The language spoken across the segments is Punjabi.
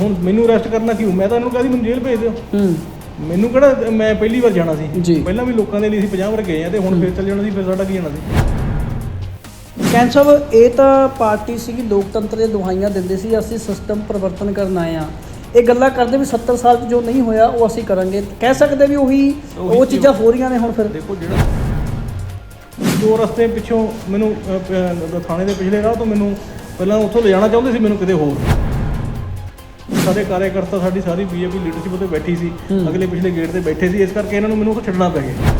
ਹੁਣ ਮੈਨੂੰ ਅਰੈਸਟ ਕਰਨਾ ਕਿਉਂ? ਮੈਂ ਤਾਂ ਇਹਨੂੰ ਕਹਦੀ ਮੈਨੂੰ ਜੇਲ੍ਹ ਭੇਜ ਦਿਓ। ਹੂੰ। ਮੈਨੂੰ ਕਿਹੜਾ ਮੈਂ ਪਹਿਲੀ ਵਾਰ ਜਾਣਾ ਸੀ। ਪਹਿਲਾਂ ਵੀ ਲੋਕਾਂ ਦੇ ਲਈ ਅਸੀਂ 50 ਵਾਰ ਗਏ ਆ ਤੇ ਹੁਣ ਫੇਰ ਚੱਲ ਜਾਣਾ ਸੀ ਫਿਰ ਸਾਡਾ ਕੀ ਜਾਣਾ ਸੀ? ਕੈਂਸ ਸਾਹਿਬ ਇਹ ਤਾਂ ਪਾਰਟੀ ਸੀਗੀ ਲੋਕਤੰਤਰ ਦੀਆਂ ਦੁਹਾਈਆਂ ਦਿੰਦੇ ਸੀ ਅਸੀਂ ਸਿਸਟਮ ਪਰਿਵਰਤਨ ਕਰਨ ਆਏ ਆ। ਇਹ ਗੱਲਾਂ ਕਰਦੇ ਵੀ 70 ਸਾਲ 'ਚ ਜੋ ਨਹੀਂ ਹੋਇਆ ਉਹ ਅਸੀਂ ਕਰਾਂਗੇ। ਕਹਿ ਸਕਦੇ ਵੀ ਉਹੀ ਉਹੀ ਚੀਜ਼ਾਂ ਹੋ ਰਹੀਆਂ ਨੇ ਹੁਣ ਫਿਰ। ਦੇਖੋ ਜਿਹੜਾ ਦੋ ਰਸਤੇ ਪਿੱਛੋਂ ਮੈਨੂੰ ਥਾਣੇ ਦੇ ਪਿਛਲੇ ਰਾਹ ਤੋਂ ਮੈਨੂੰ ਪਹਿਲਾਂ ਉੱਥੋਂ ਲਿਜਾਣਾ ਚਾਹੁੰਦੇ ਸੀ ਮੈਨੂੰ ਕਿਤੇ ਹੋਰ। ਸਾਡੇ ਕਾਰਜਕਰਤਾ ਸਾਡੀ ਸਾਰੀ ਬੀਜੇਪੀ ਲੀਡਰਸ਼ਿਪ ਉੱਤੇ ਬੈਠੀ ਸੀ। ਅਗਲੇ ਪਿਛਲੇ ਗੇਟ ਤੇ ਬੈਠੇ ਸੀ ਇਸ ਕਰਕੇ ਇਹਨਾਂ ਨੂੰ ਮੈਨੂੰ ਉੱਥੋਂ ਛੱਡਣਾ ਪੈ ਗਿਆ।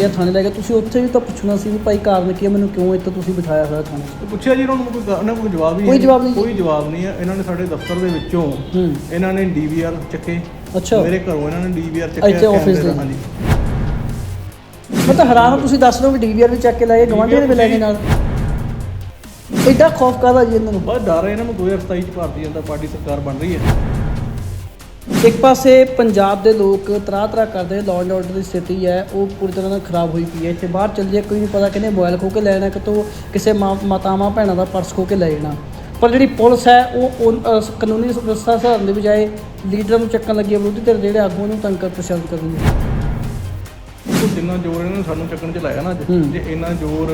ਇਹ ਥਾਣੇ ਲੈ ਕੇ ਤੁਸੀਂ ਉੱਥੇ ਵੀ ਤਾਂ ਪੁੱਛਣਾ ਸੀ ਵੀ ਭਾਈ ਕਾਰਨ ਕੀ ਹੈ ਮੈਨੂੰ ਕਿਉਂ ਇੱਥੇ ਤੁਸੀਂ ਬਿਠਾਇਆ ਹੋਇਆ ਥਾਣੇ 'ਚ? ਤੇ ਪੁੱਛਿਆ ਜੀ ਉਹਨਾਂ ਨੂੰ ਕੋਈ ਉਹਨਾਂ ਕੋਲ ਜਵਾਬ ਹੀ ਕੋਈ ਜਵਾਬ ਨਹੀਂ? ਕੋਈ ਜਵਾਬ ਨਹੀਂ ਹੈ। ਇਹਨਾਂ ਨੇ ਸਾਡੇ ਦਫ਼ਤਰ ਦੇ ਵਿੱਚੋਂ ਹੂੰ। ਇਹਨਾਂ ਨੇ ਡੀਵੀਆਰ ਚੱਕੇ। ਅੱਛਾ। ਮੇਰੇ ਘਰੋਂ ਇਹਨਾਂ ਨੇ ਡੀਵੀਆਰ ਚੱਕਿਆ ਇੱਥੇ office ਕੈਮਰੇ ਦਾ, ਦੇ? ਹਾਂਜੀ। ਮੈਂ ਤਾਂ ਹੈਰਾਨ ਹਾਂ ਤੁਸੀਂ ਦੱਸ ਰਹੇ ਹੋ ਵੀ ਡੀਵੀਆਰ ਵੀ ਚੱਕ ਕੇ ਲੈ ਗਏ ਗਵਾਂਢੀਆਂ ਦੇ ਵੀ ਲੈ ਗਏ ਨਾਲ। ਐਡਾ ਖੌਫ ਕਾਹਦਾ ਜੀ ਇਹਨਾਂ ਨੂੰ? ਬਸ ਡਰ ਹੈ ਇਹਨਾਂ ਨੂੰ 2027 ਚ ਭਾਰਤੀ ਜਨਤਾ ਪਾਰਟੀ ਸਰਕਾਰ ਬਣ ਰਹੀ ਹੈ। ਇੱਕ ਪਾਸੇ ਪੰਜਾਬ ਦੇ ਲੋਕ ਤਰਾ ਤਰਾ ਕਰਦੇ ਲਾਅ ਐਂਡ ਆਰਡਰ ਦੀ ਸਥਿਤੀ ਹੈ ਉਹ ਪੂਰੀ ਤਰ੍ਹਾਂ ਨਾਲ ਖਰਾਬ ਹੋਈ ਪਈ ਹੈ। ਇੱਥੇ ਬਾਹਰ ਚੱਲ ਜੇ ਕੋਈ ਨਹੀਂ ਪਤਾ ਕਿਹਨੇ ਮੋਬਾਈਲ ਖੋ ਕੇ ਲੈ ਜਾਣਾ ਕਿਤੋਂ ਕਿਸੇ ਮਾਂ- ਮਾਤਾਵਾਂ ਭੈਣਾਂ ਦਾ ਪਰਸ ਖੋ ਕੇ ਲੈ ਜਾਣਾ। ਪਰ ਜਿਹੜੀ ਪੁਲਿਸ ਹੈ ਉਹ ਅਹ, ਕਾਨੂੰਨੀ ਵਿਵਸਥਾ ਸੁਧਾਰਨ ਦੇ ਬਜਾਏ ਲੀਡਰਾਂ ਨੂੰ ਚੱਕਣ ਲੱਗੀ ਹੈ ਵਿਰੋਧੀ ਧਿਰ ਦੇ ਜਿਹੜੇ ਆਗੂ ਨੂੰ ਤੰਗ ਕਰ ਪ੍ਰਸ਼ਾਸਨ ਕਰ ਰਹੀ ਹੈ ਜਿੰਨਾ ਜ਼ੋਰ ਇਹਨਾਂ ਨੇ ਸਾਨੂੰ ਚੱਕਣ ਚ ਲਾਇਆ ਨਾ ਅੱਜ ਹੂੰ। ਜੇ ਇੰਨਾ ਜ਼ੋਰ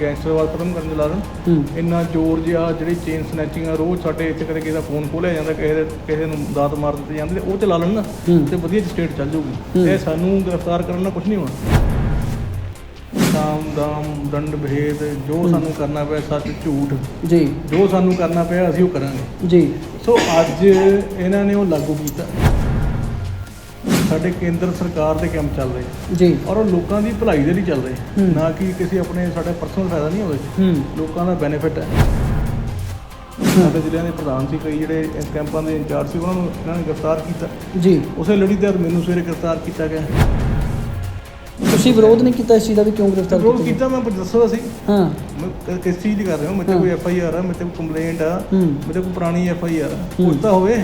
ਗੈਂਗਸਟਰਵਾਦ ਖਤਮ ਕਰਨ ਚ ਲਾ ਦੇਣ ਹੂੰ। ਇੰਨਾ ਜ਼ੋਰ ਜਿਹਾ ਜਿਹੜੀ ਚੇਨ ਸਨੈਚਿੰਗ ਆ ਰੋਜ਼ ਸਾਡੇ ਇੱਥੇ ਕਦੇ ਕਿਸੇ ਦਾ ਫੋਨ ਖੋਲਿਆ ਜਾਂਦਾ ਕਿਸੇ ਦੇ ਕਿਸੇ ਨੂੰ ਦਾਤ ਮਾਰ ਦਿੱਤੇ ਜਾਂਦੇ ਤੇ ਉਹ ਚਲਾ ਲੈਣ ਨਾ ਹੂੰ। ਤੇ ਵਧੀਆ ਸਟੇਟ ਚੱਲ ਜਾਊਗੀ। ਹੂੰ। ਤੇ ਸਾਨੂੰ ਗ੍ਰਿਫਤਾਰ ਕਰਨ ਨਾਲ ਕੁਝ ਨਹੀਂ ਹੋਣਾ। ਦਾਮ ਦੰਡ ਭੇਦ ਜੋ ਸਾਨੂੰ ਕਰਨਾ ਪਿਆ ਸੱਚ ਝੂਠ ਜੀ। ਜੋ ਸਾਨੂੰ ਕਰਨਾ ਪਿਆ ਅਸੀਂ ਉਹ ਕਰਾਂਗੇ। ਜੀ। ਸੋ ਅੱਜ ਇਹਨਾਂ ਨੇ ਉਹ ਲਾਗੂ ਕੀਤਾ। ਸਾਡੇ ਕੇਂਦਰ ਸਰਕਾਰ ਦੇ ਕੰਮ ਚੱਲ ਰਹੇ। ਜੀ। ਔਰ ਉਹ ਲੋਕਾਂ ਦੀ ਭਲਾਈ ਦੇ ਲਈ ਚੱਲ ਰਹੇ। ਨਾ ਕਿ ਕਿਸੇ ਆਪਣੇ ਸਾਡਾ ਪਰਸਨਲ ਫਾਇਦਾ ਨਹੀਂ ਹੋਵੇ। ਲੋਕਾਂ ਦਾ ਬੈਨੀਫਿਟ ਹੈ। ਸਾਡੇ ਜ਼ਿਲ੍ਹਿਆਂ ਦੇ ਪ੍ਰਧਾਨ ਸੀ ਕਈ ਜਿਹੜੇ ਇਸ ਕੈਂਪਾਂ ਦੇ ਇੰਚਾਰਜ ਸੀ ਉਹਨਾਂ ਨੂੰ ਇਹਨਾਂ ਨੇ ਗ੍ਰਿਫਤਾਰ ਕੀਤਾ। ਜੀ। ਉਸੇ ਲੜੀ ਤਹਿਤ ਮੈਨੂੰ ਸਵੇਰੇ ਗ੍ਰਿਫਤਾਰ ਕੀਤਾ ਗਿਆ। ਤੁਸੀਂ ਵਿਰੋਧ ਨਹੀਂ ਕੀਤਾ ਇਸ ਚੀਜ਼ ਦਾ ਵੀ ਕਿਉਂ ਗ੍ਰਿਫਤਾਰ ਵਿਰੋਧ ਕੀਤਾ ਕੀਤਾ ਮੈਂ ਦੱਸੋ ਅਸੀਂ। ਹਾਂ। ਮੈਂ ਕਿਸ ਚੀਜ਼ ਦੀ ਕਰ ਰਿਹਾ ਹਾਂ? ਮੇਰੇ। ਕੋਈ ਐਫ ਆਈ ਆਰ ਆ ਮੇਰੇ ਕੋਈ ਕੰਪਲੇਂਟ ਆ ਮੇਰੇ ਕੋਈ ਪੁਰਾਣੀ ਐਫ ਆਈ ਆਰ। ਕੁਝ ਤਾਂ ਹੋਵੇ।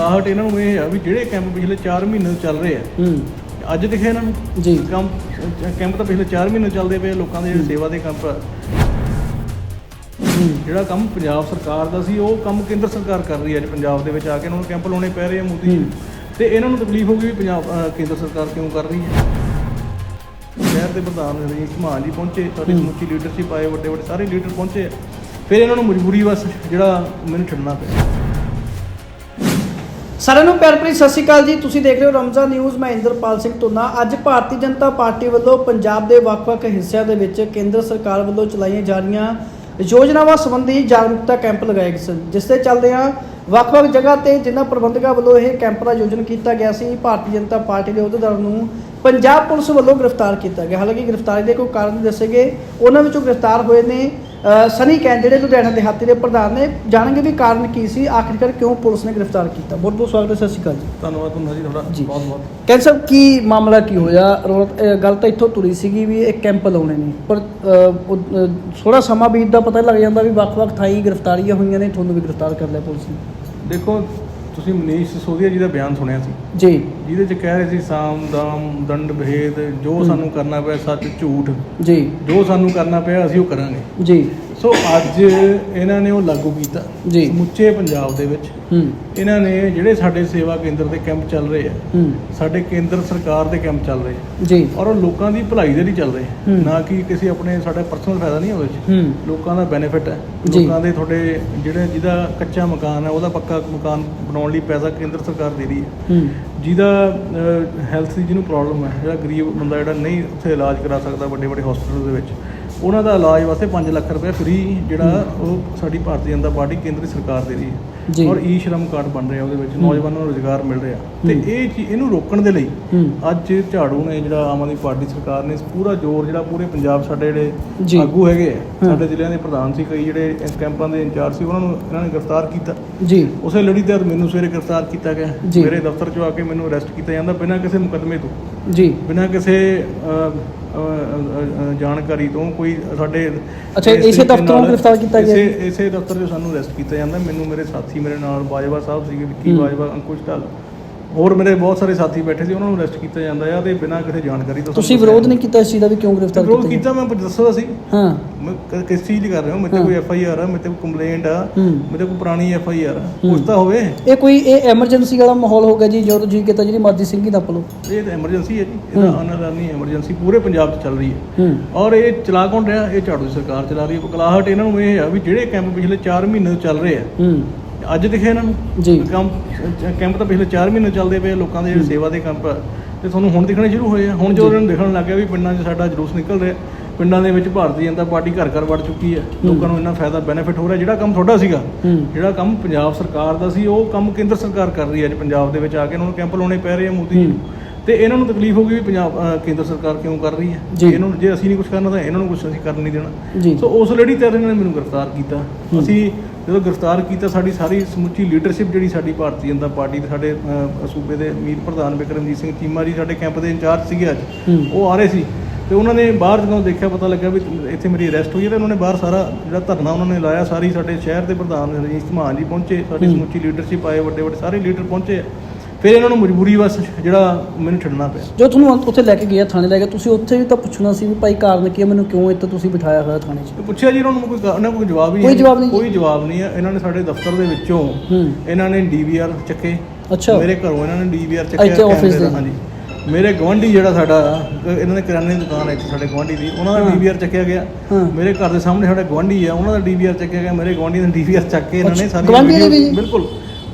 ਸਲਾਹਟ ਇਹਨਾਂ ਨੂੰ ਇਹ ਆ ਵੀ ਜਿਹੜੇ ਕੈਂਪ ਪਿਛਲੇ 4 ਮਹੀਨੇ ਤੋਂ ਚੱਲ ਰਹੇ ਆ ਹੂੰ। ਅੱਜ ਦਿਖੇ ਇਹਨਾਂ ਨੂੰ। ਜੀ। ਕੰਮ ਕੈਂਪ ਤਾਂ ਪਿਛਲੇ 4 ਮਹੀਨੇ ਚੱਲਦੇ ਪਏ ਲੋਕਾਂ ਦੇ ਜਿਹੜੇ। ਸੇਵਾ ਦੇ ਕੈਂਪ ਜਿਹੜਾ ਕੰਮ ਪੰਜਾਬ ਸਰਕਾਰ ਦਾ ਸੀ ਉਹ ਕੰਮ ਕੇਂਦਰ ਸਰਕਾਰ ਕਰ ਰਹੀ ਹੈ ਅੱਜ ਪੰਜਾਬ ਦੇ ਵਿੱਚ ਆ ਕੇ ਇਹਨਾਂ ਨੂੰ ਕੈਂਪ ਲਾਉਣੇ ਪੈ ਰਹੇ ਆ ਮੋਦੀ ਜੀ। ਤੇ ਇਹਨਾਂ ਨੂੰ ਤਕਲੀਫ ਹੋ ਗਈ ਵੀ ਪੰਜਾਬ ਕੇਂਦਰ ਸਰਕਾਰ ਕਿਉਂ ਕਰ ਰਹੀ ਹੈ? ਸ਼ਹਿਰ ਦੇ ਪ੍ਰਧਾਨ ਰਜੀਸ਼ ਮਾਨ ਜੀ ਪਹੁੰਚੇ ਸਾਡੀ। ਸਮੁੱਚੀ ਲੀਡਰਸ਼ਿਪ ਆਏ ਵੱਡੇ ਵੱਡੇ ਸਾਰੇ ਲੀਡਰ ਪਹੁੰਚੇ ਫਿਰ ਇਹਨਾਂ ਨੂੰ ਮਜਬੂਰੀ ਬਸ ਜਿਹੜਾ ਮੈਨੂੰ ਛੱਡਣਾ ਪਿਆ। ਸਾਰਿਆਂ ਨੂੰ ਪਿਆਰ ਭਰੀ ਸਤਿ ਸ਼੍ਰੀ ਅਕਾਲ ਜੀ। ਤੁਸੀਂ ਦੇਖ ਰਹੇ ਹੋ ਰਮਜ਼ਾ ਨਿਊਜ਼, ਮੈਂ ਇੰਦਰਪਾਲ ਸਿੰਘ ਧੁੰਨਾ। ਅੱਜ ਭਾਰਤੀ ਜਨਤਾ ਪਾਰਟੀ ਵੱਲੋਂ ਪੰਜਾਬ ਦੇ ਵੱਖ-ਵੱਖ ਹਿੱਸਿਆਂ ਦੇ ਵਿੱਚ ਕੇਂਦਰ ਸਰਕਾਰ ਵੱਲੋਂ ਚਲਾਈਆਂ ਜਾ ਰਹੀਆਂ ਯੋਜਨਾਵਾਂ ਸੰਬੰਧੀ ਜਾਗਰੂਕਤਾ ਕੈਂਪ ਲਗਾਏ ਗਏ ਸਨ, ਜਿਸ ਦੇ ਚੱਲਦਿਆਂ ਵੱਖ-ਵੱਖ ਜਗ੍ਹਾ ਤੇ ਜਿਨ੍ਹਾਂ ਪ੍ਰਬੰਧਕਾਂ ਵੱਲੋਂ ਇਹ ਕੈਂਪ ਦਾ ਆਯੋਜਨ ਕੀਤਾ ਗਿਆ ਸੀ। ਭਾਰਤੀ ਜਨਤਾ ਪਾਰਟੀ ਦੇ ਅਹੁਦੇਦਾਰਾਂ ਨੂੰ ਪੰਜਾਬ ਪੁਲਿਸ ਵੱਲੋਂ ਗ੍ਰਿਫਤਾਰ ਕੀਤਾ ਗਿਆ। ਹਾਲਾਂਕਿ ਗ੍ਰਿਫਤਾਰੀ ਦੇ ਕੋਈ ਕਾਰਨ ਦੱਸੇ ਗਏ। ਉਹਨਾਂ ਵਿੱਚੋਂ ਗ੍ਰਿਫਤਾਰ ਹੋਏ ਨੇ ਸਨੀ ਕੈਨ ਜਿਹੜੇ ਲੁਧਿਆਣਾ ਦੇਹਾਤੀ ਦੇ ਪ੍ਰਧਾਨ ਨੇ। ਜਾਣਗੇ ਵੀ ਕਾਰਨ ਕੀ ਸੀ ਆਖਿਰਕਾਰ ਕਿਉਂ ਪੁਲਿਸ ਨੇ ਗ੍ਰਿਫਤਾਰ ਕੀਤਾ। ਬਹੁਤ ਬਹੁਤ ਸਵਾਗਤ ਹੈ ਸਤਿ ਸ਼੍ਰੀ ਅਕਾਲ ਜੀ। ਧੰਨਵਾਦ ਤੁਹਾਨੂੰ ਜੀ ਤੁਹਾਡਾ। ਬਹੁਤ ਬਹੁਤ। ਕੈਨ ਸਾਹਿਬ ਕੀ ਮਾਮਲਾ ਕੀ ਹੋਇਆ? ਗੱਲ ਤਾਂ ਇੱਥੋਂ ਤੁਰੀ ਸੀਗੀ ਵੀ ਇਹ ਕੈਂਪ ਲਾਉਣੇ ਨੇ। ਪਰ ਥੋੜਾ ਸਮਾਂ ਬੀਤਦਾ ਪਤਾ ਲੱਗ ਜਾਂਦਾ ਵੀ ਵੱਖ-ਵੱਖ ਥਾਈਂ ਗ੍ਰਿਫਤਾਰੀਆਂ ਹੋਈਆਂ ਨੇ ਤੁਹਾਨੂੰ ਵੀ ਗ੍ਰਿਫਤਾਰ ਕਰ ਲਿਆ ਪੁਲਿਸ ਨੇ। ਦੇਖੋ ਤੁਸੀਂ ਮਨੀਸ਼ ਸਿਸੋਦੀਆ ਜੀ ਦਾ ਬਿਆਨ ਸੁਣਿਆ ਸੀ? ਜੀ। ਜਿਹਦੇ ਚ ਕਹਿ ਰਹੇ ਸੀ ਸਾਮ ਦਾਮ ਦੰਡ ਭੇਦ ਜੋ। ਸਾਨੂੰ ਕਰਨਾ ਪਿਆ ਸੱਚ ਝੂਠ। ਜੀ। ਜੋ ਸਾਨੂੰ ਕਰਨਾ ਪਿਆ ਅਸੀਂ ਉਹ ਕਰਾਂਗੇ। ਜੀ। ਸੋ ਅੱਜ ਇਹਨਾਂ ਨੇ ਉਹ ਲਾਗੂ ਕੀਤਾ ਜੀ। ਸਮੁੱਚੇ ਪੰਜਾਬ ਦੇ ਵਿੱਚ। ਹੂੰ। ਇਹਨਾਂ ਨੇ ਜਿਹੜੇ ਸਾਡੇ ਸੇਵਾ ਕੇਂਦਰ ਦੇ ਕੈਂਪ ਚੱਲ ਰਹੇ ਆ ਹੂੰ। ਸਾਡੇ ਕੇਂਦਰ ਸਰਕਾਰ ਦੇ ਕੈਂਪ ਚੱਲ ਰਹੇ ਆ। ਜੀ। ਔਰ ਉਹ ਲੋਕਾਂ ਦੀ ਭਲਾਈ ਦੇ ਲਈ ਚੱਲ ਰਹੇ ਆ। ਹੂੰ। ਨਾ ਕਿ ਕਿਸੇ ਆਪਣੇ ਸਾਡਾ ਪਰਸਨਲ ਫਾਇਦਾ ਨਹੀਂ ਹੋਵੇ। ਹੂੰ। ਲੋਕਾਂ ਦਾ ਬੈਨੀਫਿਟ ਹੈ। ਜੀ। ਲੋਕਾਂ ਦੇ ਤੁਹਾਡੇ ਜਿਹੜੇ ਜਿਹਦਾ ਕੱਚਾ ਮਕਾਨ ਹੈ ਉਹਦਾ ਪੱਕਾ ਮਕਾਨ ਬਣਾਉਣ ਲਈ ਪੈਸਾ ਕੇਂਦਰ ਸਰਕਾਰ ਦੇ ਰਹੀ ਹੈ। ਹੂੰ। ਜਿਹਦਾ ਹੈਲਥ ਦੀ ਜਿਹਨੂੰ ਪ੍ਰੋਬਲਮ ਹੈ ਜਿਹੜਾ ਗਰੀਬ ਬੰਦਾ ਜਿਹੜਾ ਨਹੀਂ ਉੱਥੇ ਇਲਾਜ ਕਰਾ ਸਕਦਾ ਵੱਡੇ ਵੱਡੇ ਹਸਪੀਟਲ ਦੇ ਵਿੱਚ। ਉਹਨਾਂ ਦਾ ਇਲਾਜ ਵਾਸਤੇ 5 ਲੱਖ ਰੁਪਏ ਫ੍ਰੀ ਜਿਹੜਾ ਉਹ ਸਾਡੀ ਭਾਰਤੀ ਜਨਤਾ ਪਾਰਟੀ ਕੇਂਦਰੀ ਸਰਕਾਰ ਦੇ ਰਹੀ। ਹੈ ਔਰ ਈ ਸ਼ਰਮ ਕਾਰਡ ਬਣ ਰਿਹਾ ਉਹਦੇ ਵਿੱਚ। ਨੌਜਵਾਨਾਂ ਨੂੰ ਰੋਜ਼ਗਾਰ ਮਿਲ ਰਿਹਾ ਤੇ। ਇਹ ਚੀਜ਼ ਇਹਨੂੰ ਰੋਕਣ ਦੇ ਲਈ ਅੱਜ ਝਾੜੂ ਨੇ ਜਿਹੜਾ ਆਮ ਆਦਮੀ ਪਾਰਟੀ ਸਰਕਾਰ ਨੇ ਪੂਰਾ ਜ਼ੋਰ ਜਿਹੜਾ ਪੂਰੇ ਪੰਜਾਬ ਸਾਡੇ। ਜਿਹੜੇ ਆਗੂ ਹੈਗੇ। ਸਾਡੇ ਜ਼ਿਲ੍ਹਿਆਂ ਦੇ ਪ੍ਰਧਾਨ ਸੀ ਕਈ ਜਿਹੜੇ ਇਸ ਕੈਂਪਾਂ ਦੇ ਇੰਚਾਰਜ ਸੀ ਉਹਨਾਂ ਨੂੰ ਇਹਨਾਂ ਨੇ ਗ੍ਰਿਫਤਾਰ ਕੀਤਾ ਜੀ ਉਸੇ ਲੜੀ ਤਹਿਤ ਮੈਨੂੰ ਸਵੇਰੇ ਗ੍ਰਿਫਤਾਰ ਕੀਤਾ ਗਿਆ। ਮੇਰੇ ਦਫ਼ਤਰ 'ਚੋਂ ਆ ਕੇ ਮੈਨੂੰ ਅਰੈਸਟ ਕੀਤਾ ਜਾਂਦਾ ਬਿਨਾਂ ਕਿਸੇ ਮੁਕੱਦਮੇ ਤੋਂ ਜੀ ਬਿਨਾਂ ਕਿਸੇ ਜਾਣਕਾਰੀ ਤੋਂ ਕੋਈ ਸਾਡੇ ਅੱਛਾ, ਇਸ ਦਫ਼ਤਰੋਂ ਗ੍ਰਿਫਤਾਰ ਕੀਤਾ ਗਿਆ ਇਸੇ ਇਸੇ ਦਫ਼ਤਰ 'ਚੋਂ ਸਾਨੂੰ ਅਰੈਸਟ ਕੀਤਾ ਜਾਂਦਾ। ਮੈਨੂੰ ਮੇਰੇ ਸਾਥੀ ਮੇਰੇ ਨਾਲ ਬਾਜਵਾ ਸਾਹਿਬ ਸੀਗੇ ਵਿੱਕੀ। ਬਾਜਵਾ ਅੰਕੁਸ਼ ਢਾਲ। ਹੋਰ ਮੇਰੇ ਬਹੁਤ ਸਾਰੇ ਸਾਥੀ ਬੈਠੇ ਸੀ ਉਹਨਾਂ ਨੂੰ ਅਰੈਸਟ ਕੀਤਾ ਜਾਂਦਾ ਆ ਤੇ ਬਿਨਾਂ ਕਿਸੇ ਜਾਣਕਾਰੀ ਤੋਂ ਤੁਸੀਂ ਵਿਰੋਧ ਨਹੀਂ ਕੀਤਾ ਇਸ ਚੀਜ਼ ਦਾ ਵੀ ਕਿਉਂ ਗ੍ਰਿਫਤਾਰ ਵਿਰੋਧ ਕੀਤਾ ਕੀਤਾ ਮੈਂ ਦੱਸਦਾ ਸੀ ਹਾਂ। ਮੈਂ ਕ- ਕਿਸ ਚੀਜ਼ ਦੀ ਕਰ ਰਿਹਾ ਹਾਂ? ਮੇਰੇ ਤੇ। ਕੋਈ ਐਫ ਆਈ ਆਰ ਆ ਮੇਰੇ ਤੇ ਕੋਈ ਕੰਪਲੇਂਟ ਆ ਮੇਰੇ ਤੇ ਕੋਈ ਪੁਰਾਣੀ ਐਫ ਆਈ ਆਰ ਆ। ਕੁਛ ਤਾਂ ਹੋਵੇ। ਇਹ ਕੋਈ ਇਹ ਐਮਰਜੈਂਸੀ ਵਾਲਾ ਮਾਹੌਲ ਹੋ ਗਿਆ ਜੀ ਜਦੋਂ ਜੀ ਕੀਤਾ ਜਿਹੜੀ ਮਰਜ਼ੀ ਸਿੰਘ ਹੀ ਨੱਪ ਲਓ। ਇਹ ਤਾਂ ਐਮਰਜੈਂਸੀ ਹੈ ਜੀ। ਇਹਦਾ। ਅਨਰਾਨੀ ਐਮਰਜੈਂਸੀ ਪੂਰੇ ਪੰਜਾਬ 'ਚ ਚੱਲ ਰਹੀ ਹੈ। ਹੂੰ। ਔਰ ਇਹ ਚਲਾ ਕੌਣ ਰਿਹਾ? ਇਹ ਝਾੜੂ ਦੀ ਸਰਕਾਰ ਚਲਾ ਰਹੀ ਹੈ। ਬਕਲਾਹਟ ਇਹਨਾਂ ਨੂੰ ਇਹ ਆ ਵੀ ਜਿਹੜੇ ਕੈਂਪ ਪਿਛਲੇ 4 ਮਹੀਨੇ ਤੋਂ ਚੱਲ ਰਹੇ ਆ। ਅੱਜ ਦਿਖੇ ਇਹਨਾਂ ਨੂੰ। ਜੀ। ਕੰਮ ਕੈਂਪ ਤਾਂ ਪਿਛਲੇ 4 ਮਹੀਨੇ ਚੱਲਦੇ ਪਏ ਆ, ਲੋਕਾਂ ਦੇ ਜਿਹੜੇ ਸੇਵਾ ਦੇ ਕੈਂਪ ਆ, ਤੇ ਤੁਹਾਨੂੰ ਹੁਣ ਦਿਖਣੇ ਸ਼ੁਰੂ ਹੋਏ ਆ। ਹੁਣ ਜੀ। ਇਹਨਾਂ ਨੂੰ ਦਿਖਣ ਲੱਗ ਗਿਆ ਵੀ ਪਿੰਡਾਂ 'ਚ ਸਾਡਾ ਜਲੂਸ ਨਿਕਲ ਰਿਹਾ। ਪਿੰਡਾਂ ਦੇ ਵਿੱਚ ਭਾਰਤੀ ਜਨਤਾ ਪਾਰਟੀ ਘਰ ਘਰ ਵੜ ਚੁੱਕੀ ਹੈ। ਲੋਕਾਂ ਨੂੰ ਇੰਨਾ ਫਾਇਦਾ ਬੈਨੀਫਿਟ ਹੋ ਰਿਹਾ। ਜਿਹੜਾ ਕੰਮ ਤੁਹਾਡਾ ਸੀਗਾ ਹੂੰ। ਜਿਹੜਾ ਕੰਮ ਪੰਜਾਬ ਸਰਕਾਰ ਦਾ ਸੀ ਉਹ ਕੰਮ ਕੇਂਦਰ ਸਰਕਾਰ ਕਰ ਰਹੀ ਹੈ ਅੱਜ ਪੰਜਾਬ ਦੇ ਵਿੱਚ ਆ ਕੇ। ਇਹਨਾਂ ਨੂੰ ਕੈਂਪ ਲਾਉਣੇ ਪੈ ਰਹੇ ਆ ਮੋਦੀ ਜੀ। ਨੂੰ ਤੇ ਇਹਨਾਂ ਨੂੰ ਤਕਲੀਫ ਹੋ ਗਈ ਵੀ ਪੰਜਾਬ ਅਹ, ਕੇਂਦਰ ਸਰਕਾਰ ਕਿਉਂ ਕਰ ਰਹੀ ਹੈ ਜੀ। ਇਹਨਾਂ ਨੂੰ ਜੇ ਅਸੀਂ ਨਹੀਂ ਕੁਝ ਕਰਨਾ ਤਾਂ ਇਹਨਾਂ ਨੂੰ ਕੁਝ ਅਸੀਂ ਕਰਨ ਨਹੀਂ ਦੇਣਾ। ਜੀ। ਸੋ ਉਸ ਲੜੀ ਤੇ ਇਹਨਾਂ ਨੇ ਮੈਨੂੰ ਗ੍ਰਿਫਤਾਰ ਕੀਤਾ। ਅਸੀਂ ਜਦੋਂ ਗ੍ਰਿਫਤਾਰ ਕੀਤਾ ਸਾਡੀ ਸਾਰੀ ਸਮੁੱਚੀ ਲੀਡਰਸ਼ਿਪ ਜਿਹੜੀ ਸਾਡੀ ਭਾਰਤੀ ਜਨਤਾ ਪਾਰਟੀ ਦੇ ਸਾਡੇ ਸੂਬੇ ਦੇ ਮੀਤ ਪ੍ਰਧਾਨ ਬਿਕਰਮਜੀਤ ਸਿੰਘ ਚੀਮਾ ਜੀ ਸਾਡੇ ਕੈਂਪ ਦੇ ਇੰਚਾਰਜ ਸੀਗੇ ਅੱਜ। ਉਹ ਆ ਰਹੇ ਸੀ ਤੇ ਉਹਨਾਂ ਨੇ ਬਾਹਰ ਜਦੋਂ ਦੇਖਿਆ ਪਤਾ ਲੱਗਾ ਵੀ ਇੱਥੇ ਮੇਰੀ ਅਰੈਸਟ ਹੋਈ ਹੈ ਤੇ ਉਹਨਾਂ ਨੇ ਬਾਹਰ ਸਾਰਾ ਜਿਹੜਾ ਧਰਨਾ ਉਹਨਾਂ ਨੇ ਲਾਇਆ ਸਾਰੀ ਸਾਡੇ ਸ਼ਹਿਰ ਦੇ ਪ੍ਰਧਾਨ ਰਜੀਸ਼ ਧਮਾਨ ਜੀ ਪਹੁੰਚੇ ਸਾਡੀ। ਸਮੁੱਚੀ ਲੀਡਰਸ਼ਿਪ ਆਏ ਵੱਡੇ ਵੱਡੇ ਸਾਰੇ ਲੀਡਰ ਪਹੁੰਚੇ ਫਿਰ ਇਹਨਾਂ ਨੂੰ ਮਜਬੂਰੀ ਵਸ ਜਿਹੜਾ ਮੈਨੂੰ ਛੱਡਣਾ ਪਿਆ। ਜੋ ਤੁਹਾਨੂੰ ਉੱਥੇ ਲੈ ਕੇ ਗਿਆ ਥਾਣੇ ਲੈ ਕੇ ਤੁਸੀਂ ਉੱਥੇ ਵੀ ਤਾਂ ਪੁੱਛਣਾ ਸੀ ਵੀ ਭਾਈ ਕਾਰਨ ਕੀ ਹੈ ਮੈਨੂੰ ਕਿਉਂ ਇੱਥੇ ਤੁਸੀਂ ਬਿਠਾਇਆ ਹੋਇਆ ਥਾਣੇ 'ਚ? ਤੇ ਪੁੱਛਿਆ ਜੀ ਉਹਨਾਂ ਨੂੰ ਕੋਈ ਗਾ- ਉਹਨਾਂ ਕੋਈ ਜਵਾਬ ਹੀ ਕੋਈ ਜਵਾਬ ਨਹੀਂ? ਕੋਈ ਜਵਾਬ ਨਹੀਂ ਹੈ। ਇਹਨਾਂ ਨੇ ਸਾਡੇ ਦਫ਼ਤਰ ਦੇ ਵਿੱਚੋਂ ਹੂੰ। ਇਹਨਾਂ ਨੇ ਡੀਵੀਆਰ ਚੱਕੇ। ਅੱਛਾ। ਮੇਰੇ ਘਰੋਂ ਇਹਨਾਂ ਨੇ ਡੀਵੀਆਰ ਚੱਕਿਆ ਇੱਥੇ ਕੈਮਰੇ office ਦਾ, ਦੇ? ਹਾਂਜੀ। ਮੇਰੇ ਗਵਾਂਢੀ ਜਿਹੜਾ ਸਾਡਾ ਅ, ਇਹਨਾਂ ਦੇ ਕਿਰਾਨੇ ਦੀ ਦੁਕਾਨ ਹੈ ਇੱਥੇ ਸਾਡੇ ਗਵਾਂਢੀ ਦੀ ਉਹਨਾਂ ਦਾ ਹਾਂ। ਡੀਵੀਆਰ ਚੱਕਿਆ ਗਿਆ। ਹਾਂ। ਮੇਰੇ ਘਰ ਦੇ ਸਾਹਮਣੇ ਸਾਡਾ ਗਵਾਂਢੀ ਆ ਉਹਨਾਂ ਦਾ ਡੀਵੀਆਰ ਚੱਕਿਆ ਗਿਆ। ਮੇਰੇ ਗਵਾਂਢੀ ਦਾ ਡੀਵੀਆਰ ਚੱਕ ਕੇ ਇਹਨਾਂ ਨੇ ਅੱਛਾ, ਸਾਰੀ ਦੇ ਵੀ? ਬਿਲਕੁਲ।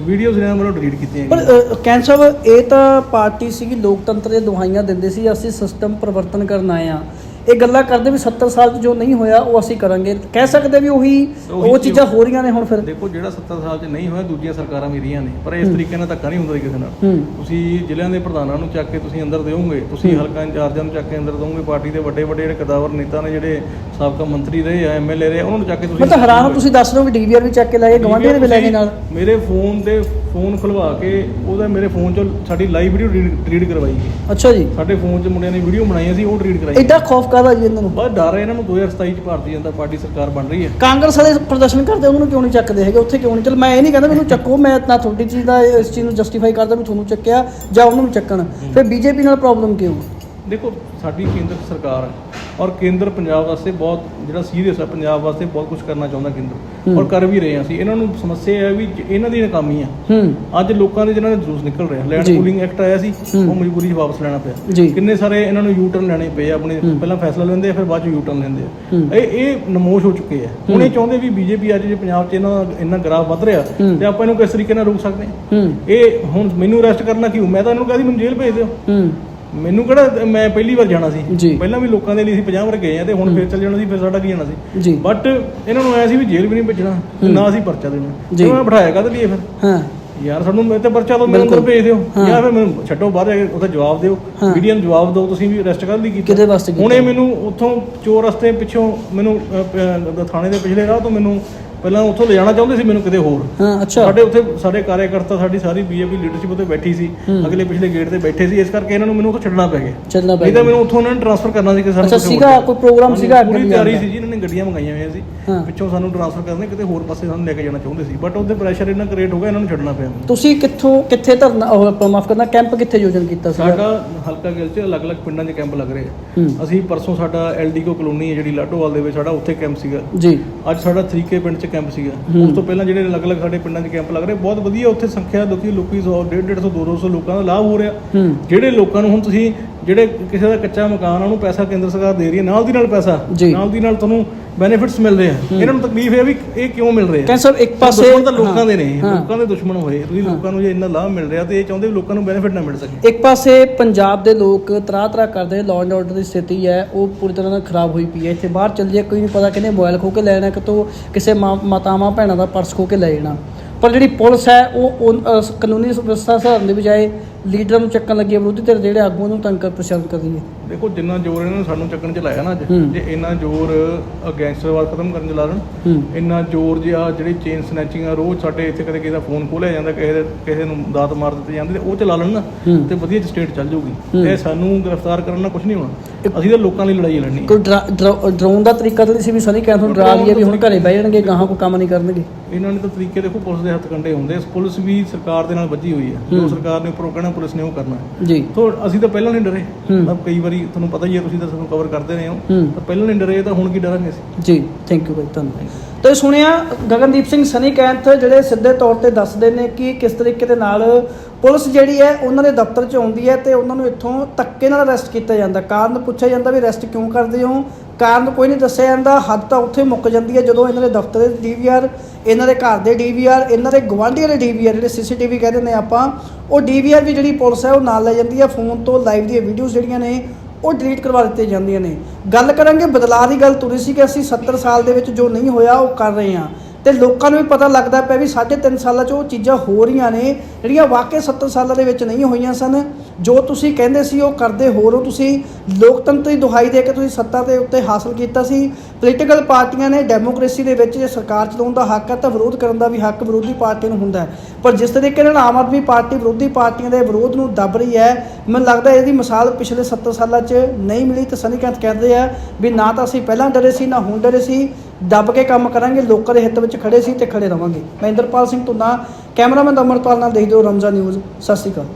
ਵੀਡੀਓਜ਼ ਇਹਨਾਂ ਵੱਲੋਂ ਡਿਲੀਟ ਕੀਤੀਆਂ ਪਰ ਗਈਆਂ। ਅ, ਕੈਨ ਸਾਹਿਬ ਇਹ ਤਾਂ ਪਾਰਟੀ ਸੀਗੀ ਲੋਕਤੰਤਰ ਦੇ ਦੁਹਾਈਆਂ ਦਿੰਦੇ ਸੀ ਅਸੀਂ ਸਿਸਟਮ ਪਰਿਵਰਤਨ ਕਰਨ ਆਏ ਆ ਇਹ ਗੱਲਾਂ ਕਰਦੇ ਵੀ 70 ਸਾਲ 'ਚ ਜੋ ਨਹੀਂ ਹੋਇਆ ਉਹ ਅਸੀਂ ਕਰਾਂਗੇ। ਕਹਿ ਸਕਦੇ ਵੀ ਉਹੀ ਉਹੀ ਚੀਜ਼- ਹੋ ਰਹੀਆਂ ਨੇ ਹੁਣ ਫਿਰ। ਦੇਖੋ ਜਿਹੜਾ 70 ਸਾਲ 'ਚ ਨਹੀਂ ਹੋਇਆ ਦੂਜੀਆਂ ਸਰਕਾਰਾਂ ਵੀ ਰਹੀਆਂ ਨੇ। ਪਰ ਇਸ। ਤਰੀਕੇ ਨਾਲ ਧੱਕਾ ਨਹੀਂ ਹੁੰਦਾ ਕਿਸੇ ਨਾਲ। ਤੁਸੀਂ ਜ਼ਿਲ੍ਹਿਆਂ ਦੇ ਪ੍ਰਧਾਨਾਂ ਨੂੰ ਚੱਕ ਕੇ ਤੁਸੀਂ ਅੰਦਰ ਦਿਓਗੇ ਤੁਸੀਂ। ਹਲਕਾ ਇੰਚਾਰਜਾਂ ਨੂੰ ਚੱਕ ਕੇ ਅੰਦਰ ਦਿਓਗੇ ਪਾਰਟੀ ਦੇ ਵੱਡੇ ਵੱਡੇ ਜਿਹੜੇ ਕਦਾਵਰ ਨੇਤਾ ਨੇ ਜਿਹੜੇ ਸਾਬਕਾ ਮੰਤਰੀ ਰਹੇ ਆ ਐਮਐਲਏ ਰਹੇ ਉਹਨਾਂ ਨੂੰ ਚੱਕ ਕੇ ਤੁਸੀਂ ਮੈਂ ਤਾਂ ਹੈਰਾਨ ਹਾਂ ਤੁਸੀਂ ਦੱਸ ਰਹੇ ਹੋ ਵੀ ਡੀਵੀਆਰ ਵੀ ਚੱਕ ਕੇ ਲੈ ਗਏ ਗਵਾਂਢੀਆਂ ਦੇ ਵੀ ਲੈ ਗਏ ਨਾਲ। ਮੇਰੇ ਫੋਨ ਤੇ ਫੋਨ ਖੁਲਵਾ ਕੇ ਉਹਦਾ ਮੇਰੇ ਫੋਨ 'ਚੋਂ ਸਾਡੀ ਲਾਈਵ ਵੀਡੀਓ ਡਿਲੀਟ ਕਰਵਾਈ ਗਈ। ਅੱਛਾ ਜੀ। ਸਾਡੇ ਫੋਨ 'ਚ ਮੁੰਡਿਆਂ ਨੇ ਵੀਡੀਓ ਬਣਾਈਆਂ ਸੀ ਉਹ ਡਿਲੀਟ ਕਰਾਈ ਐਡਾ ਖੌਫ ਕਾਹਦਾ ਜੀ ਇਹਨਾਂ ਨੂੰ? ਬਸ ਡਰ ਹੈ ਇਹਨਾਂ ਨੂੰ 2027 ਚ ਭਾਰਤੀ ਜਨਤਾ ਪਾਰਟੀ ਸਰਕਾਰ ਬਣ ਰਹੀ ਹੈ। ਕਾਂਗਰਸ ਵਾਲੇ ਪ੍ਰਦਰਸ਼ਨ ਕਰਦੇ ਉਹਨਾਂ ਨੂੰ ਕਿਉਂ ਨਹੀਂ ਚੱਕਦੇ ਹੈਗੇ? ਉੱਥੇ ਕਿਉਂ ਨਹੀਂ ਚਲ ਮੈਂ ਇਹ ਨਹੀਂ ਕਹਿੰਦਾ ਮੈਨੂੰ ਚੱਕੋ ਮੈਂ ਨਾ ਤੁਹਾਡੀ ਚੀਜ਼ ਦਾ ਇਸ ਚੀਜ਼ ਨੂੰ ਜਸਟੀਫਾਈ ਕਰਦਾ ਵੀ ਤੁਹਾਨੂੰ ਚੱਕਿਆ ਜਾਂ ਉਹਨੂੰ ਵੀ ਚੱਕਣ ਫਿਰ ਬੀਜੇਪੀ ਨਾਲ ਪ੍ਰੋਬਲਮ ਕਿਉਂ? ਦੇਖੋ ਸਾਡੀ ਕੇਂਦਰ ਸਰਕਾਰ ਹੈ ਔਰ ਕੇਂਦਰ ਪੰਜਾਬ ਵਾਸਤੇ ਬਹੁਤ ਜਿਹੜਾ ਸੀਰੀਅਸ ਹੈ ਪੰਜਾਬ ਵਾਸਤੇ ਬਹੁਤ ਕੁਝ ਕਰਨਾ ਚਾਹੁੰਦਾ ਕੇਂਦਰ। ਔਰ ਕਰ ਵੀ ਰਹੇ ਹਾਂ ਅਸੀਂ। ਇਹਨਾਂ ਨੂੰ ਸਮੱਸਿਆ ਹੈ ਵੀ ਇਹਨਾਂ ਦੀ ਨਾਕਾਮੀ ਆ ਅੱਜ ਲੋਕਾਂ ਦੇ ਜਿਹਨਾਂ ਦੇ ਜਲੂਸ ਨਿਕਲ ਰਿਹਾ ਲੈਂਡ। ਪੂਲਿੰਗ ਐਕਟ ਆਇਆ ਸੀ। ਉਹ ਮਜਬੂਰੀ 'ਚ ਵਾਪਸ ਲੈਣਾ ਪਿਆ। ਕਿੰਨੇ ਸਾਰੇ ਇਹਨਾਂ ਨੂੰ ਯੂ ਟਰਨ ਲੈਣੇ ਪਏ ਆ ਆਪਣੇ। ਪਹਿਲਾਂ ਫੈਸਲਾ ਲੈਂਦੇ ਆ ਫਿਰ ਬਾਅਦ ਚ ਯੂ ਟਰਨ ਲੈਂਦੇ। ਆ। ਇਹ ਇਹ ਨਮੋਸ਼ ਹੋ ਚੁੱਕੇ ਆ। ਹੁਣ ਇਹ ਚਾਹੁੰਦੇ ਵੀ ਬੀਜੇਪੀ ਅੱਜ ਜੇ ਪੰਜਾਬ 'ਚ ਇਹਨਾਂ ਇੰਨਾ ਗ੍ਰਾਫ ਵੱਧ ਰਿਹਾ। ਤੇ ਆਪਾਂ ਇਹਨੂੰ ਕਿਸ ਤਰੀਕੇ ਨਾਲ ਰੋਕ ਸਕਦੇ ਹੂੰ। ਇਹ ਹੁਣ ਮੈਨੂੰ ਅਰੈਸਟ ਕਰਨਾ ਕਿਉਂ ਮੈਂ ਤਾਂ ਇਹਨੂੰ ਕਹਦੀ ਮੈਨੂੰ ਜੇਲ੍ਹ ਭੇਜ ਦਿਓ। ਮੈਨੂੰ ਕਿਹੜਾ ਮੈਂ ਪਹਿਲੀ ਵਾਰ ਜਾਣਾ ਸੀ ਜੀ। ਪਹਿਲਾਂ ਵੀ ਲੋਕਾਂ ਦੇ ਲਈ ਅਸੀਂ 50 ਵਾਰ ਗਏ ਆ ਤੇ ਹੁਣ ਫੇਰ ਚੱਲ ਜਾਣਾ ਸੀ ਫਿਰ ਸਾਡਾ ਕੀ ਜਾਣਾ ਸੀ ਬਟ ਇਹਨਾਂ ਨੂੰ ਐ ਸੀ ਵੀ ਜੇਲ੍ਹ ਵੀ ਨਹੀਂ ਭੇਜਣਾ ਤੇ। ਨਾ ਅਸੀਂ ਪਰਚਾ ਦੇਣਾ ਜੀ। ਤੇ ਮੈਂ ਬਿਠਾਇਆ ਕਦ ਲਈ ਫਿਰ ਹਾਂ ਯਾਰ ਸਾਨੂੰ ਮੈਂ ਤੇ ਪਰਚਾ ਦੋ ਮੈਨੂੰ ਅੰਦਰ। ਭੇਜ ਦਿਓ। ਜਾਂ ਫਿਰ ਮੈਨੂੰ ਛੱਡੋ ਬਾਹਰ ਜਾ ਕੇ ਉੱਥੇ ਜਵਾਬ ਦਿਓ ਹਾਂ। ਮੀਡੀਆ ਨੂੰ ਜਵਾਬ ਦਿਓ ਤੁਸੀਂ ਵੀ ਅਰੈਸਟ ਕਰ ਲਈ ਕੀਤਾ ਕਿਹਦੇ ਵਾਸਤੇ ਕੀਤਾ? ਹੁਣ ਇਹ ਮੈਨੂੰ ਉੱਥੋਂ ਚੋਰ ਰਸਤੇ ਪਿੱਛੋਂ ਮੈਨੂੰ ਅਹ, ਪ- ਅਹ, ਥਾਣੇ ਦੇ ਪਿਛਲੇ ਰਾਹ ਤੋਂ ਮੈਨੂੰ ਪਹਿਲਾਂ ਉੱਥੋਂ ਲਿਜਾਣਾ ਚਾਹੁੰਦੇ ਸੀ ਮੈਨੂੰ ਕਿਤੇ ਹੋਰ। ਹਾਂ ਅੱਛਾ। ਸਾਡੇ ਉੱਥੇ ਸਾਡੇ ਕਾਰਜਕਰਤਾ ਸਾਡੀ ਸਾਰੀ ਬੀਜੇਪੀ ਲੀਡਰਸ਼ਿਪ ਉੱਤੇ ਬੈਠੀ ਸੀ। ਅਗਲੇ ਪਿਛਲੇ ਗੇਟ ਤੇ ਬੈਠੇ ਸੀ ਇਸ ਕਰਕੇ ਇਹਨਾਂ ਨੂੰ ਮੈਨੂੰ ਉੱਥੋਂ ਛੱਡਣਾ ਪੈ ਗਿਆ। ਚੱਲਣਾ ਨਹੀਂ ਤਾਂ ਮੈਨੂੰ ਉੱਥੋਂ ਉਹਨਾਂ ਨੇ ਟ੍ਰਾਂਸਫਰ ਕਰਨਾ ਸੀ ਕਿ ਸਾਨੂੰ ਅੱਛਾ, ਕਿਸੇ ਸੀਗਾ, ਕੋਈ ਪ੍ਰੋਗਰਾਮ ਸੀਗਾ ਅੱਗੇ ਪੂਰੀ ਵੀ ਤਿਆਰੀ। ਸੀ ਜੀ ਇਹਨਾਂ ਨੇ ਗੱਡੀਆਂ ਮੰਗਾਈਆਂ ਹੋਈਆਂ ਸੀ। ਹਾਂ। ਪਿੱਛੋਂ ਸਾਨੂੰ ਟ੍ਰਾਂਸਫਰ ਕਰਨੇ ਕਿਤੇ ਹੋਰ ਪਾਸੇ ਸਾਨੂੰ ਲੈ ਕੇ ਜਾਣਾ ਚਾਹੁੰਦੇ ਸੀ। ਬਟ ਉਹਦੇ ਪ੍ਰੈਸ਼ਰ ਇੰਨਾ ਕ੍ਰੀਏਟ ਹੋ ਗਿਆ ਇਹਨਾਂ ਨੂੰ ਛੱਡਣਾ ਪਿਆ। ਤੁਸੀਂ ਕਿੱਥੋਂ ਕਿੱਥੇ ਧਰਨਾ ਉਹ ਮਾਫ ਕਰਨਾ ਕੈਂਪ ਕਿੱਥੇ ਆਯੋਜਨ ਕੀਤਾ ਸੀ ਸਾਡਾ ਹਲਕਾ ਗਿੱਲ 'ਚ ਅਲੱਗ-ਅਲੱਗ ਪਿੰਡਾਂ 'ਚ ਕੈਂਪ ਲੱਗ ਰਹੇ ਆ। ਹੂੰ। ਅਸੀਂ ਪਰਸੋਂ ਸਾਡਾ ਐਲਡੀਕੋ ਕਲੋਨੀ ਹੈ ਜਿਹੜੀ ਲਾਟੋਵਾਲ ਦੇ ਵਿੱਚ ਸਾਡਾ ਉੱਥੇ ਕੈਂਪ ਸੀਗਾ। ਜੀ। ਅੱਜ ਸਾਡਾ 3K ਪਿੰਡ 'ਚ ਕੈਂਪ ਸੀਗਾ। ਹੂੰ। ਉਸ ਤੋਂ ਪਹਿਲਾਂ ਜਿਹੜੇ ਅਲੱਗ-ਅਲੱਗ ਸਾਡੇ ਪਿੰਡਾਂ 'ਚ ਕੈਂਪ ਲੱਗ ਰਹੇ ਬਹੁਤ ਵਧੀਆ ਉੱਥੇ ਸੰਖਿਆ ਲੋਕੀ ਲੋਕੀ 100 150 200 ਲੋਕਾਂ ਦਾ ਲਾਭ ਹੋ ਰਿਹਾ। ਹੂੰ। ਜਿਹੜੇ ਲੋਕਾਂ ਨੂੰ ਹੁਣ ਤੁਸੀਂ ਜਿਹੜੇ ਕਿਸੇ ਦਾ ਕੱਚਾ ਮਕਾਨ ਆ ਉਹਨੂੰ ਪੈਸਾ ਕੇਂਦਰ ਸਰਕਾਰ ਦੇ ਰਹੀ ਹੈ ਨਾਲ ਦੀ ਨਾਲ ਪੈਸਾ ਜੀ। ਨਾਲ ਦੀ ਨਾਲ ਤੁਹਾਨੂੰ ਬੈਨੀਫਿਟਸ ਮਿਲ ਰਹੇ ਆ। ਇਹਨਾਂ ਨੂੰ ਤਕਲੀਫ ਹੈ ਵੀ ਇਹ ਕਿਉਂ ਮਿਲ ਰਹੇ ਆ? ਕੈਂ ਸਾਹਿਬ ਇੱਕ ਪਾਸੇ ਦੁਸ਼ਮਣ ਤਾਂ ਲੋਕਾਂ ਦੇ ਨੇ ਹਾਂ। ਲੋਕਾਂ ਦੇ ਦੁਸ਼ਮਣ ਹੋਏ। ਤੁਸੀਂ। ਲੋਕਾਂ ਨੂੰ ਜੇ ਇੰਨਾ ਲਾਭ ਮਿਲ ਰਿਹਾ ਤੇ ਇਹ ਚਾਹੁੰਦੇ ਵੀ ਲੋਕਾਂ ਨੂੰ ਬੈਨੀਫਿਟ ਨਾ ਮਿਲ ਸਕੇ। ਇੱਕ ਪਾਸੇ ਪੰਜਾਬ ਦੇ ਲੋਕ ਤਰਾ ਤਰਾ ਕਰਦੇ ਲਾਅ ਐਂਡ ਆਰਡਰ ਦੀ ਸਥਿਤੀ ਹੈ ਉਹ ਪੂਰੀ ਤਰ੍ਹਾਂ ਨਾਲ ਖਰਾਬ ਹੋਈ ਪਈ ਹੈ। ਇੱਥੇ ਬਾਹਰ ਚੱਲ ਜਾਈਏ ਕੋਈ ਨਹੀਂ ਪਤਾ ਕਿਹਨੇ ਮੋਬਾਈਲ ਖੋ ਕੇ ਲੈ ਜਾਣਾ ਕਿਤੋਂ ਕਿਸੇ ਮਾਂ- ਮਾਤਾਵਾਂ ਭੈਣਾਂ ਦਾ ਪਰਸ ਖੋ ਕੇ ਲੈ ਜਾਣਾ। ਪਰ ਜਿਹੜੀ ਪੁਲਿਸ ਹੈ ਉਹ ਕਾਨੂੰਨੀ ਵਿਵਸਥਾ ਸੁਧਾਰਨ ਦੀ ਬਜਾਏ ਲੀਡਰਾਂ ਨੂੰ ਚੱਕਣ ਲੱਗੀ ਹੈ ਵਿਰੋਧੀ ਧਿਰ ਦੇ ਜਿਹੜੇ ਆਗੂਆਂ ਨੂੰ ਤੰਗ ਕਰ ਪਰੇਸ਼ਾਨ ਕਰ ਰਹੀ ਹੈ ਦੇਖੋ ਜਿੰਨਾ ਜ਼ੋਰ ਇਹਨਾਂ ਨੇ ਸਾਨੂੰ ਚੱਕਣ ਚ ਲਾਇਆ ਨਾ ਅੱਜ ਹੂੰ। ਜੇ ਇੰਨਾ ਜ਼ੋਰ ਗੈਂਗਸਟਰਵਾਦ ਖਤਮ ਕਰਨ ਚ ਲਾ ਦੇਣ ਹੂੰ ਇੰਨਾ ਜ਼ੋਰ ਜਿਹਾ ਜਿਹੜੀ ਚੇਨ ਸਨੈਚਿੰਗ ਆ ਰੋਜ਼ ਸਾਡੇ ਇੱਥੇ ਕਦੇ ਕਿਸੇ ਦਾ ਫੋਨ ਖੋਲਿਆ ਜਾਂਦਾ ਕਿਸੇ ਦੇ ਕਿਸੇ ਨੂੰ ਦਾਤ ਮਾਰ ਦਿੱਤੇ ਜਾਂਦੇ ਤੇ ਉਹ ਚਲਾ ਲੈਣ ਨਾ ਹੂੰ। ਤੇ ਵਧੀਆ ਸਟੇਟ ਚੱਲ ਜਾਊਗੀ ਹੂੰ। ਤੇ ਸਾਨੂੰ ਗ੍ਰਿਫਤਾਰ ਕਰਨ ਨਾਲ ਕੁਝ ਨਹੀਂ ਹੋਣਾ ਅਸੀਂ ਤਾਂ ਲੋਕਾਂ ਲਈ ਲੜਾਈ ਲੜਨੀ ਹੈ ਕੋਈ ਡਰਾ- ਡਰਾ- ਡਰਾਉਣ ਦਾ ਤਰੀਕਾ ਤਾਂ ਨਹੀਂ ਸੀ ਵੀ ਸਨੀ ਕੈਂਥੋਂ ਡਰਾ ਲਈਏ ਵੀ ਹੁਣ ਘਰੇ ਬਹਿ ਜਾਣਗੇ ਗਾਹਾਂ ਕੋਈ ਕੰਮ ਨਹੀਂ ਕਰਨਗੇ ਇਹਨਾਂ ਨੇ ਤਾਂ ਤਰੀਕੇ ਦੇਖੋ ਪੁਲਿਸ ਦੇ ਹੱਥ ਕੰਡੇ ਹੁੰਦੇ ਆ। ਪੁਲਿਸ ਵੀ ਸਰਕਾਰ ਦੇ ਨਾਲ ਵੱਜੀ ਹੋਈ ਹੈ ਜੋ। ਸਰਕਾਰ ਨੇ ਉੱਪਰੋਂ ਕਹਿਣਾ ਪੁਲਿਸ ਨੇ ਉਹ ਕਰਨਾ। ਜੀ। ਤੋ ਅਸੀਂ ਤਾਂ ਪਹਿਲਾਂ ਨਹੀਂ ਡਰੇ। ਮਤਲਬ ਕਈ ਵਾਰੀ ਤੁਹਾਨੂੰ ਪਤਾ ਹੀ ਹੈ ਤੁਸੀਂ ਤਾਂ ਸਾਨੂੰ ਕਵਰ ਕਰਦੇ ਰਹੇ ਹੋ। ਤਾਂ ਪਹਿਲਾਂ ਨਹੀਂ ਡਰੇ ਤਾਂ ਹੁਣ ਕੀ ਡਰਾਂਗੇ ਅਸੀਂ? ਜੀ ਥੈਂਕ ਯੂ ਬਾਈ ਧੰਨਵਾਦ। ਤੇ ਸੁਣਿਆ ਗਗਨਦੀਪ ਸਿੰਘ ਸਨੀ ਕੈਂਥ ਜਿਹੜੇ ਸਿੱਧੇ ਤੌਰ ਤੇ ਦੱਸਦੇ ਨੇ ਕਿ ਕਿਸ ਤਰੀਕੇ ਦੇ ਨਾਲ ਪੁਲਿਸ ਜਿਹੜੀ ਹੈ ਉਹਨਾਂ ਦੇ ਦਫ਼ਤਰ 'ਚ ਆਉਂਦੀ ਹੈ ਤੇ ਉਹਨਾਂ ਨੂੰ ਇੱਥੋਂ ਧੱਕੇ ਨਾਲ ਅਰੈਸਟ ਕੀਤਾ ਜਾਂਦਾ। ਕਾਰਨ ਪੁੱਛਿਆ ਜਾਂਦਾ ਵੀ ਅਰੈਸਟ ਕਿਉਂ ਕਰਦੇ ਹੋ? ਕਾਰਨ ਕੋਈ ਨਹੀਂ ਦੱਸਿਆ ਜਾਂਦਾ। ਹੱਦ ਤਾਂ ਉੱਥੇ ਮੁੱਕ ਜਾਂਦੀ ਹੈ ਜਦੋਂ ਇਹਨਾਂ ਦੇ ਦਫ਼ਤਰ ਦੇ ਡੀਵੀਆਰ ਇਹਨਾਂ ਦੇ ਘਰ ਦੇ ਡੀਵੀਆਰ ਇਹਨਾਂ ਦੇ ਗਵਾਂਢੀਆਂ ਦੇ ਡੀਵੀਆਰ ਜਿਹੜੇ ਸੀਸੀਟੀਵੀ ਕਹਿੰਦੇ ਨੇ ਆਪਾਂ, ਉਹ ਡੀਵੀਆਰ ਵੀ ਜਿਹੜੀ ਪੁਲਿਸ ਹੈ ਉਹ ਨਾਲ ਲੈ ਜਾਂਦੀ ਹੈ। ਫੋਨ ਤੋਂ ਲਾਈਵ ਦੀਆਂ ਵੀਡੀਓਜ਼ ਜਿਹੜੀਆਂ ਨੇ, ਉਹ ਡਿਲੀਟ ਕਰਵਾ ਦਿੱਤੀਆਂ ਜਾਂਦੀਆਂ ਨੇ। ਗੱਲ ਕਰਾਂਗੇ ਬਦਲਾਅ ਦੀ ਗੱਲ ਤੁਰੀ ਸੀ ਕਿ ਅਸੀਂ 70 ਸਾਲ ਦੇ ਵਿੱਚ ਜੋ ਨਹੀਂ ਹੋਇਆ, ਉਹ ਕਰ ਰਹੇ ਹਾਂ। ਤੇ ਲੋਕਾਂ ਨੂੰ ਵੀ ਪਤਾ ਲੱਗਦਾ ਪਿਆ ਵੀ ਸਾਢੇ ਤਿੰਨ ਸਾਲਾਂ 'ਚ ਉਹ ਚੀਜ਼ਾਂ ਹੋ ਰਹੀਆਂ ਨੇ, ਜਿਹੜੀਆਂ ਵਾਕਈ 70 ਸਾਲਾਂ ਦੇ ਵਿੱਚ ਨਹੀਂ ਹੋਈਆਂ ਸਨ। ਜੋ ਤੁਸੀਂ ਕਹਿੰਦੇ ਸੀ, ਉਹ ਕਰਦੇ ਹੋਰ ਹੋ। ਤੁਸੀਂ ਲੋਕਤੰਤਰ ਦੀ ਦੁਹਾਈ ਦੇ ਕੇ ਤੁਸੀਂ ਸੱਤਾ ਦੇ ਉੱਤੇ ਹਾਸਲ ਕੀਤਾ ਸੀ। ਪੋਲੀਟੀਕਲ ਪਾਰਟੀਆਂ ਨੇ ਡੈਮੋਕ੍ਰੇਸੀ ਦੇ ਵਿੱਚ ਜੇ ਸਰਕਾਰ ਚਲਾਉਣ ਦਾ ਹੱਕ ਹੈ ਤਾਂ ਵਿਰੋਧ ਕਰਨ ਦਾ ਵੀ ਹੱਕ ਵਿਰੋਧੀ ਪਾਰਟੀ ਨੂੰ ਹੁੰਦਾ ਹੈ। ਪਰ ਜਿਸ ਤਰੀਕੇ ਨਾਲ ਆਮ ਆਦਮੀ ਪਾਰਟੀ ਵਿਰੋਧੀ ਪਾਰਟੀਆਂ ਦੇ ਵਿਰੋਧ ਨੂੰ ਦੱਬ ਰਹੀ ਹੈ, ਮੈਨੂੰ ਲੱਗਦਾ ਇਹਦੀ ਮਿਸਾਲ ਪਿਛਲੇ 70 ਸਾਲਾਂ 'ਚ ਨਹੀਂ ਮਿਲੀ ਤੇ ਸਨੀਕੰਤ ਕਹਿੰਦੇ ਆ ਵੀ ਨਾ ਤਾਂ ਅਸੀਂ ਪਹਿਲਾਂ ਡਰੇ ਸੀ, ਨਾ ਹੁਣ ਡਰੇ ਸੀ। ਦੱਬ ਕੇ ਕੰਮ ਕਰਾਂਗੇ, ਲੋਕਾਂ ਦੇ ਹਿੱਤ ਵਿੱਚ ਖੜੇ ਸੀ ਤੇ ਖੜੇ ਰਵਾਂਗੇ। ਮੈਂ ਇੰਦਰਪਾਲ ਸਿੰਘ ਧੁੰਨਾ, ਕੈਮਰਾਮੈਨ ਅਮਰਪਾਲ ਨਾਲ ਦੇਖਦੇ ਹੋ ਰਮਜ਼ਾ ਨਿਊਜ਼। ਸਤਿ ਸ਼੍ਰੀ ਅਕਾਲ।